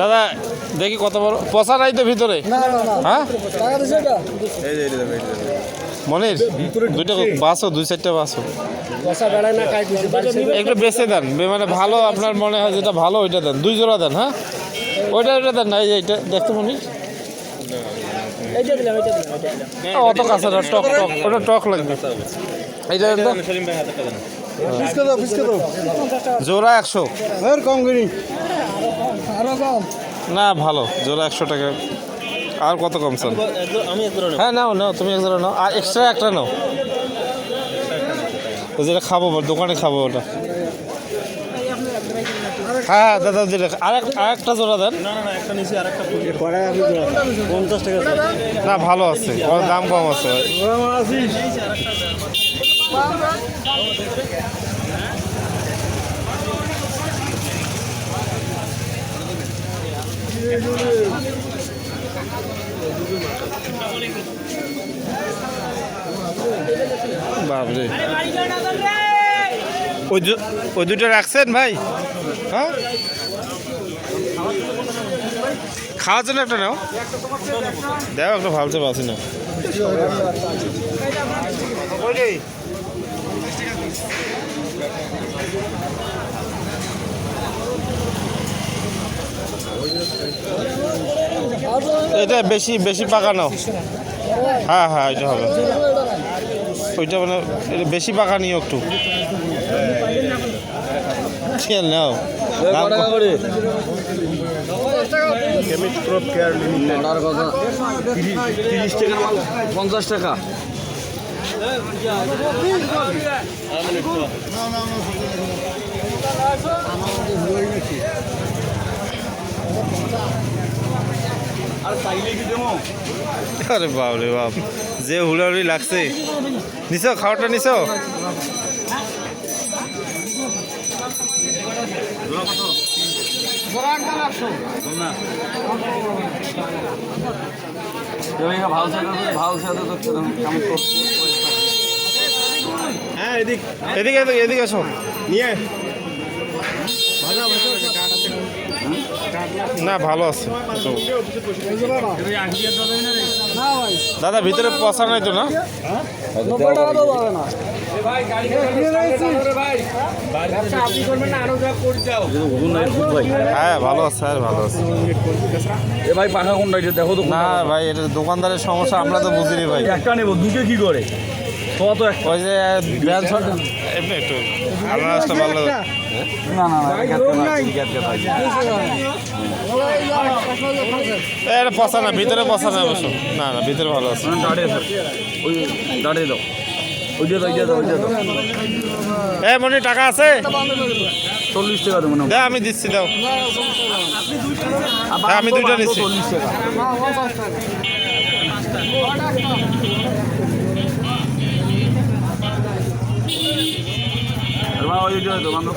দাদা দেখি কত বড়। পচা নাই তো ভিতরে? হ্যাঁ? মনির দুইটা বাসও দুই চারটা বাসও একটু বেছে দেন। মানে ভালো আপনার মনে হয় যেটা ভালো ওইটা দেন। দুই জোড়া দেন হ্যাঁ? ওইটা ওইটা দেন না এই যে এইটা। দেখতে মনির? অত কাছে টক টক। ওটা টক লাগবে। এইটা জোড়া একশো। কম করি। না ভালো। জোড়া একশো টাকা। আর কত কম স্যার হ্যাঁ নাও নাও তুমি এক জোড়া নাও। আর এক্সট্রা একটা নাও। যেটা খাব দোকানে খাব ওটা। হ্যাঁ হ্যাঁ দাদা দিলে। আরেক আরেকটা জোড়া দেন। পঞ্চাশ টাকা না ভালো আছে। দাম কম আছে। বাপরে। ওই দুটো রাখছেন ভাই? হ্যাঁ? খাওয়ার জন্য একটা নাও। দেখো একটা ভাবতে পারছি না। এটা বেশি বেশি পাকানো। হ্যাঁ হ্যাঁ এটা হবে। ওইটা মানে এটা বেশি পাকা নিও। একটু খেয়াল নাও তিরিশ টাকা। মাল পঞ্চাশ টাকা আরে বাপ রে বাপ যে হুড়াহুড়ি লাগছে। নিছ খাওয়াটা নিছ? ভালো ভালো হ্যাঁ এদিক। এদিকে এদিকে এদিকে এসো। নিয়ে। না ভালো আছে। দাদা ভিতরে পচা নাই তো না? হ্যাঁ ভালো আছে আর ভালো আছে। এ ভাই পাখা কোনটা এটা দেখো তো না ভাই এটা দোকানদারের সমস্যা আমরা তো বুঝিনি ভাই। একটা নেব দুটো কি করে? তোমার তো একটা। ওই যে ভালো। না না না এটা পচা না ভিতরে পচা না অবশ্য। না না ভিতরে ভালো আছে। দাঁড়িয়ে ওই দাঁড়িয়ে দাও। ওই দাও দাও ওই দাও। এ মনি টাকা আছে? চল্লিশ টাকা দেবো না আমি দিচ্ছি দাও। হ্যাঁ, আমি দুইটা নিচ্ছি। চল্লিশ টাকা। আর বাবা, ওই দিয়ে দাও বান্ধব